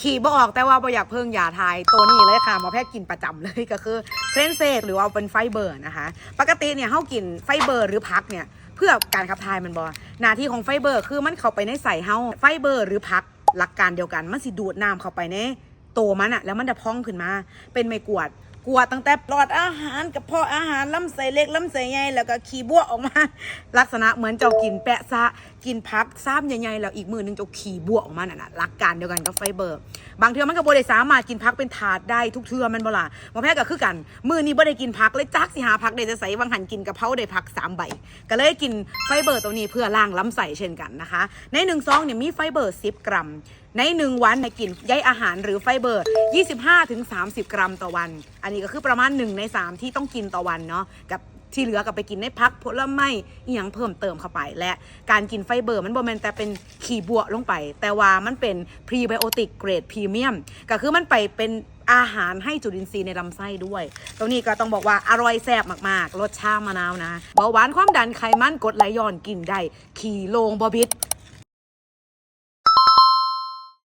ขี่บ่ออกแต่ว่าบ่อยากเพิ่งยาทายตัวนี้เลยค่ะหมอแพทย์กินประจำเลยก็คือเครนเซตหรือว่าเป็นไฟเบอร์นะคะ ปกติเนี่ยเฮากินไฟเบอร์หรือพักเนี่ยเพื่อการขับถ่ายมันบอหน้าที่ของไฟเบอร์คือมันเข้าไปในใส่เฮาไฟเบอร์หรือพักหลักการเดียวกันมันสิดูดน้ำเข้าไปในโตวมันอะแล้วมันจะพองขึ้นมาเป็นไม่กวด กลัวตั้งแต่หลอดอาหารกับพาะอาหารลำไส้เล็กลำไส้ใหญ่แล้วก็ขี้บ้วออกมา ลักษณะเหมือนเจ้ากินแปะซะกินพักซ้ำใหญ่ๆแล้วอีกมือหนึงเจ้าขี้บ้วออกมาน่ะนะหลักการเดียวกันกับไฟเบอร์ บางเทื่อมันก็บ่ได้สามารถกินพักเป็นถาดได้ทุกเทื่อมันบ่ล่ะหมอแพทย์ก็คือกัน มือนี้บ่ได้กินพักเลยจักสิหาพักได้จะใส่บางหันกินกระเพราได้พักสามใบก็เลยกินไฟเบอร์ตัวนี้เพื่อล้างลำไส้เช่นกันนะคะ ในหนึ่งซองเนี่ยมีไฟเบอร์10กรัมในหนึ่งวันในกินใยอาหารหรือไฟเบอร์ 25-30 กรัมต่อวัน อันนี้ก็คือประมาณ1ใน3 ที่ต้องกินต่อวันเนาะกับที่เหลือก็ไปกินในพักผลไม้อหยังเพิ่มเติมเข้าไป และการกินไฟเบอร์มันบ่แม่นแต่เป็นขี่บวกลงไป แต่ว่ามันเป็นพรีไบโอติกเกรดพรีเมียมก็คือมันไปเป็นอาหารให้จุลินทรีย์ในลำไส้ด้วย ตรงนี้ก็ต้องบอกว่าอร่อยแซ่บมากๆ รสชาติมะนาวนะ เบาหวานความดันไขมันกดไหลย้อนกินได้ ขี่โลงบอบิด